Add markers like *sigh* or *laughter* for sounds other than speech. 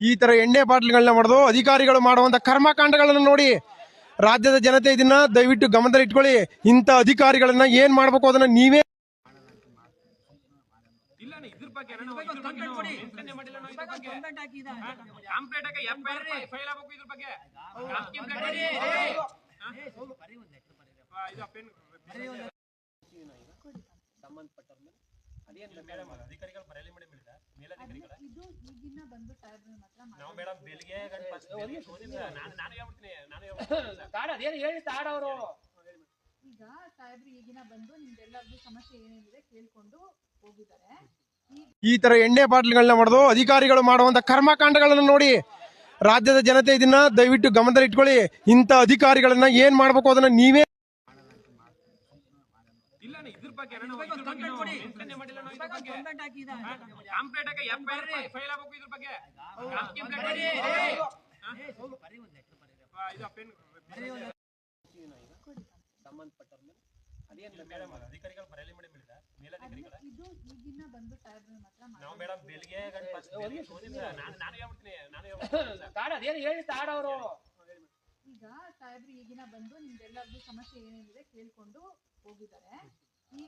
ಈ ತರ ಎಣ್ಣೆ ಬಾಟ್ಲಿಗಳನ್ನ ಮಾಡೋದು ಅಧಿಕಾರಿಗಳು ಮಾಡುವಂತ ಕರ್ಮಕಾಂಡಗಳನ್ನು ನೋಡಿ ರಾಜ್ಯದ ಜನತೆ ಇದನ್ನ ದಯವಿಟ್ಟು ಗಮನದಲ್ಲಿ ಇಟ್ಕೊಳ್ಳಿ. ಇಂಥ ಅಧಿಕಾರಿಗಳನ್ನ ಏನ್ ಮಾಡ್ಬೇಕು ಅದನ್ನ ನೀವೇ ಇಲ್ಲ ಅಣ್ಣ, ಇದ್ರ ಬಗ್ಗೆ ಅಣ್ಣ, ನಾವು ಮೇಡಮ್, ಬೆಳಿಗ್ಗೆ. ನಾನು ನಾನು ಹೇಳ್ಬಿಡ್ತೀನಿ ನಾನು *laughs* ಹೇಳ್ಬಿಡ್ತೀನಿ ತಾಡ ಅದೇನು ಹೇಳಿ ತಾಡ ಅವರು? ಈಗ ಸಾಹೇಬ್ರು ಈಗಿನ ಬಂದು ನಿಮ್ದೆಲ್ಲರದು ಸಮಸ್ಯೆ ಏನೇನಿದೆ ಕೇಳ್ಕೊಂಡು ಹೋಗಿದ್ದಾರೆ. ಈ ತರ ಎಣ್ಣೆ ಬಾಟ್ಲ್ಗಳನ್ನ ಮಾಡೋದು ಅಧಿಕಾರಿಗಳು ಮಾಡುವಂತ ಕರ್ಮಕಾಂಡಗಳನ್ನ ನೋಡಿ ರಾಜ್ಯದ ಜನತೆ ಇದನ್ನ ದಯವಿಟ್ಟು ಗಮನದಲ್ಲಿ ಇಟ್ಕೊಳ್ಳಿ ಇಂಥ ಅಧಿಕಾರಿಗಳನ್ನ ಏನ್ ಮಾಡ್ಬೇಕು ಅದನ್ನ ನೀವೇ ಕಂಪ್ಲೇಂಟ್ ಆಗಿ ಎಫ್ ಫೈಲ್ ಆಗಬೇಕು ಇದ್ರ ಬಗ್ಗೆ ಕಂಪ್ಲೇಂಟ್ ಮಾಡಿ ಹಾ? ಆ, ಇದು ಆ pen- ಮೇಡಮ್, ಅಧಿಕಾರಿಗಳು ಬರೆಯಲಿ ಮೇಡಮ್ ಹೇಳಿದ ಮೇಲಧಿಕಾರಿಗಳ ಇದು ಈಗಿನ ಬಂದು ಸಾಹೇಬ್ರ ಹತ್ರ ಮಾತಾಡಿ. ನಾವು ಮೇಡಮ್ ಬೆಳಿಗ್ಗೆ ಗಂಟೆ first ನಾನು ನಾನು ಹೇಳ್ಬಿಡ್ತೀನಿ ನಾನು ಹೇಳ್ಬಿಡ್ತೀನಿ ತಾಡ ಅದೇನು ಹೇಳಿ ತಾಡ ಅವರು? ಈಗ ಸಾಹೇಬ್ರು ಈಗಿನ ಬಂದು ನಿಮ್ದೆಲ್ಲರಿಗೂ ಸಮಸ್ಯೆ ಏನೇನಿದೆ ಕೇಳ್ಕೊಂಡು ಹೋಗಿದ್ದಾರೆ. ಈಗ